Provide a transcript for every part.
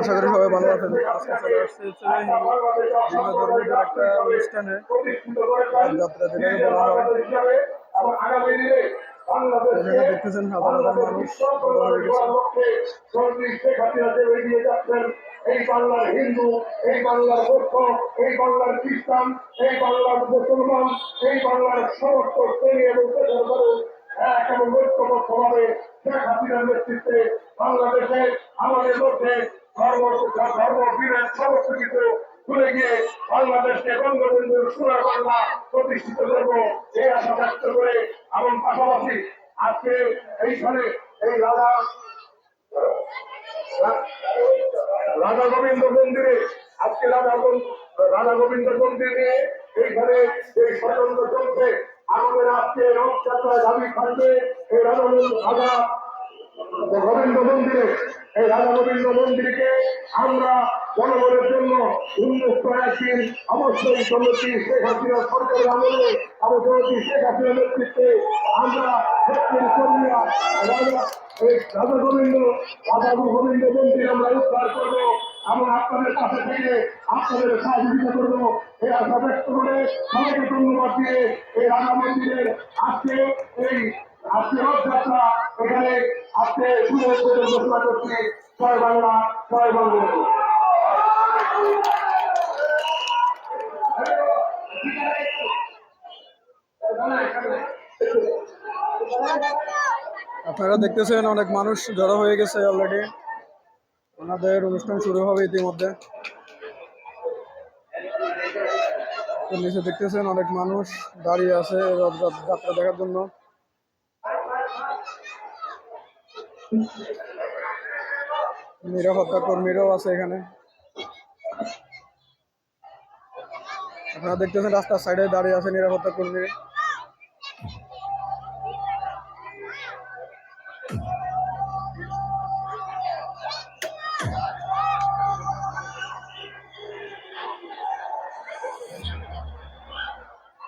আশা করি সবাই ভালো আছেন। দেখতেছেন হাজার মানুষ এই বাংলার হিন্দু, এই বাংলার এই বাংলার খ্রিস্টান, এই বাংলার মুসলমান, এই বাংলার সমস্ত ঐক্যবদ্ধভাবে শেখ হাসিনার নেতৃত্বে বাংলাদেশে আমাদের মধ্যে ধর্ম ভুলে গিয়ে বাংলাদেশকে বঙ্গবন্ধুর বাংলা প্রতিষ্ঠিত এই আশা ব্যক্ত করে পাশাপাশি আজকে এইখানে এই রাজা রাধা গোবিন্দ মন্দিরে, আজকে গো- রাধা গোবিন্দ মন্দিরে এইখানে এই ষড়যন্ত্র চলছে। আমাদের আজকে রথযাত্রা দাবি থাকবে এই রাধা মন্দির- রাধা গোবিন্দ মন্দিরে। এই রাধা গোবিন্দ মন্দিরকে আমরা জনগণের জন্য উন্মুক্ত একদিন অবশ্যই সমিতি শেখ হাসিনা সরকারের আমলে অবশ্যই শেখ হাসিনার নেতৃত্বে আমরা দক্ষিণ কোরিয়া রাজা, এই রাধা গোবিন্দ রাধা গোবিন্দ মন্দির আমরা উদ্ধার করব। এবং আপনাদের কাছে থেকে আপনাদের সহযোগিতা করব। এই আশা করে সবাইকে ধন্যবাদ দিয়ে এই রাধা মন্দিরের আজকে এই আজকে রথযাত্রা এখানে আজকে শুরু করে ঘোষণা করছি। জয় বাংলা জয় বাংলা আপনারা দেখতেছেন অনেক মানুষ জড়ো হয়ে গেছে অলরেডি ওনাদের অনুষ্ঠান শুরু হবে ইতিমধ্যে। নিচে দেখতেছেন অনেক মানুষ দাঁড়িয়ে আছে যাত্রা দেখার জন্য। নিরাপত্তা কর্মীরাও আছে এখানে। আপনারা দেখতেছেন রাস্তার সাইডে দাঁড়িয়ে আছে নিরাপত্তা কর্মী।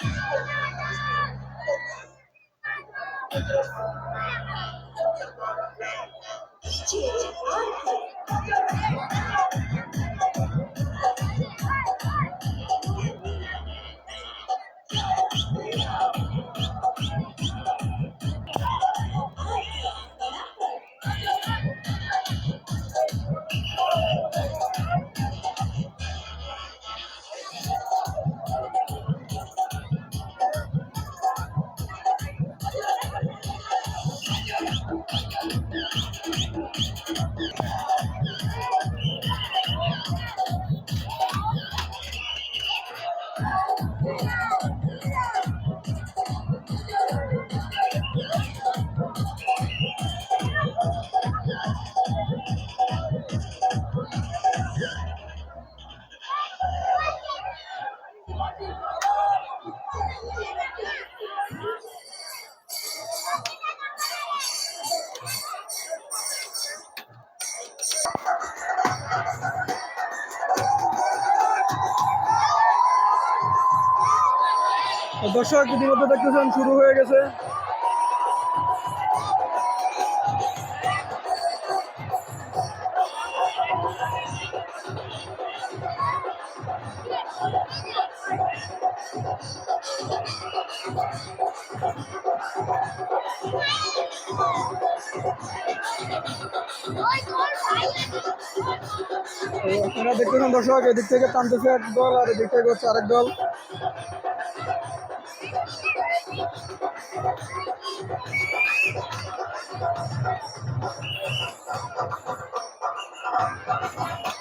Здравствуйте. দর্শক, ইতিমধ্যে দেখতেছেন শুরু হয়ে গেছে। আপনারা দেখতেছেন দর্শক, এদিক থেকে টানতেছে এক দল আর এদিক থেকে হচ্ছে আরেক দল। Thank you.